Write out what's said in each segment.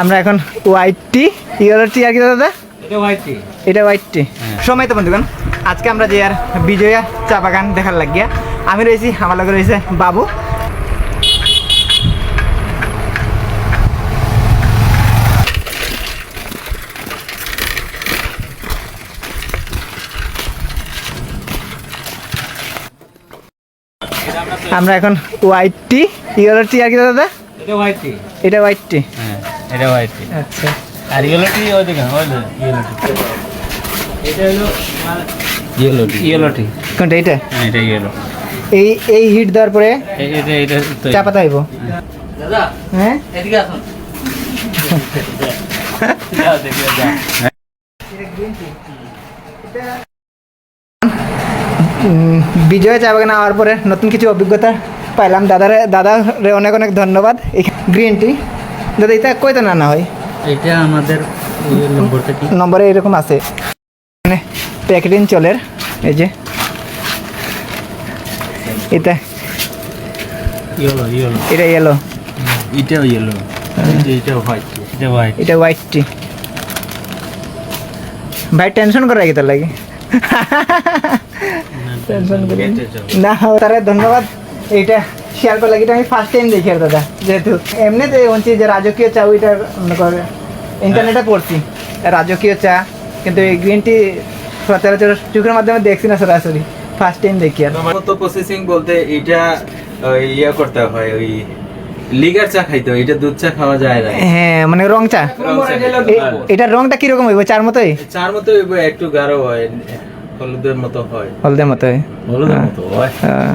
আমরা এখন হোয়াইট টি ইয়েলো টি আর কি দাদা? এটা হোয়াইট টি সময় তো বন্ধুগণ আজকে আমরা যে আর বিজয়া চা বাগান দেখার লাগিয়া আমি রয়েছি আমার লগে রয়েছে বাবু। আমরা এখন হোয়াইট টি ইয়েলো টি আর কি দাদা? এটা হোয়াইট টি এটা হোয়াইট টি হ্যাঁ। এটা হোয়াইট টি আচ্ছা। আর ইয়েলো টি ওই দেখেন ওই ইয়েলো টি এটা হলো ইয়েলো টি ইয়েলো টি কোনটা এটা? হ্যাঁ এটা ইয়েলো এই এই হিট দেওয়ার পরে এটা এটা চা পাতা দাদা হ্যাঁ? এদিকে আসুন। বিজয় চা বাগানে আওয়ার পরে নতুন কিছু অভিজ্ঞতা পাইলাম। দাদারে দাদারে অনেক অনেক ধন্যবাদ। Green tea. দাদা এটা কইতে না না হয়? এটা আমাদের নম্বরটা কি? নম্বরে এরকম আছে। মানে প্যাকেটিং চলের এই যে। এটা। ইয়েলো ইয়েলো এটা ইয়েলো এটাও ইয়েলো এটা হোয়াইট এটা হোয়াইট এটা হোয়াইট টি ভাই টেনশন করে রাখি তার লাগে? টেনশন না তারে ধন্যবাদ। এইটা শেয়ার করার লাগে এটা আমি ফার্স্ট টাইম দেখি আর দাদা যেহেতু। এমনিতে হচ্ছে যে রাজকীয় চা ওইটা মনে করে ইন্টারনেটে পড়ছি। রাজকীয় চা কিন্তু এই গ্রিন টি সচরাচর চোখের মাধ্যমে দেখছি না সরাসরি ফার্স্ট টাইম দেখি আর। মতো প্রসেসিং বলতে এটা ইয়া করতে হয় ওই লিগার চা খাইতে এটা দুধ চা খাওয়া যায় না। হ্যাঁ মানে রং চা। রং চা খাইতে এ- হয়। কীরকম হইব চার মতোই? চার মতো হইবো, একটু গাঢ় হয় হলুদের মতো হয়। হলদের মতোই। হলুদের মতো হয়। হ্যাঁ,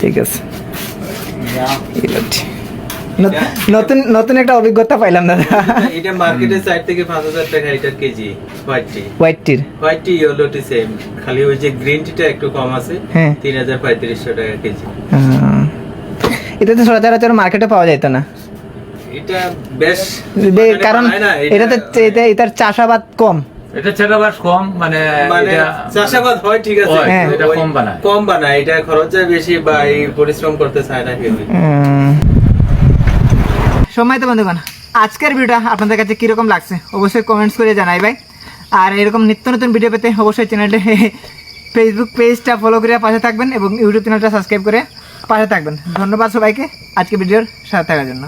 ঠিক আছে। নতুন নতুন একটা অভিজ্ঞতা পাইলাম দাদা। এটা মার্কেটের সাইড থেকে পাঁচ হাজার টাকা এটা কেজি হোয়াইট টি হোয়াইট টির white tea yellow tea same খালি ওই যে গ্রিন টিটা একটু কম আছে হ্যাঁ। তিন হাজার পঁয়ত্রিশশো টাকা কেজি। এটা তো সচরাচর মার্কেটে পাওয়া যেত না। এটা বেশ কারণ হয় এটাতে এটা এটার চাষাবাদ কম। এটা কম মানে মানে চাষাবাদ হয় ঠিক আছে। হ্যাঁ। এটা কম বানায়। কম বানায় এটা খরচ যায় বেশি বা এই পরিশ্রম করতে চায় না কেউ সময় তো বন্ধুগণ আজকের ভিডিওটা আপনাদের কাছে কীরকম লাগছে? অবশ্যই কমেন্টস করে জানাই ভাই। আর এরকম নিত্য নতুন ভিডিও পেতে অবশ্যই চ্যানেলটা ফেসবুক পেজটা ফলো করে পাশে থাকবেন এবং ইউটিউব চ্যানেলটা সাবস্ক্রাইব করে পাশে থাকবেন। ধন্যবাদ সবাইকে আজকে ভিডিওর সাথে থাকার জন্য।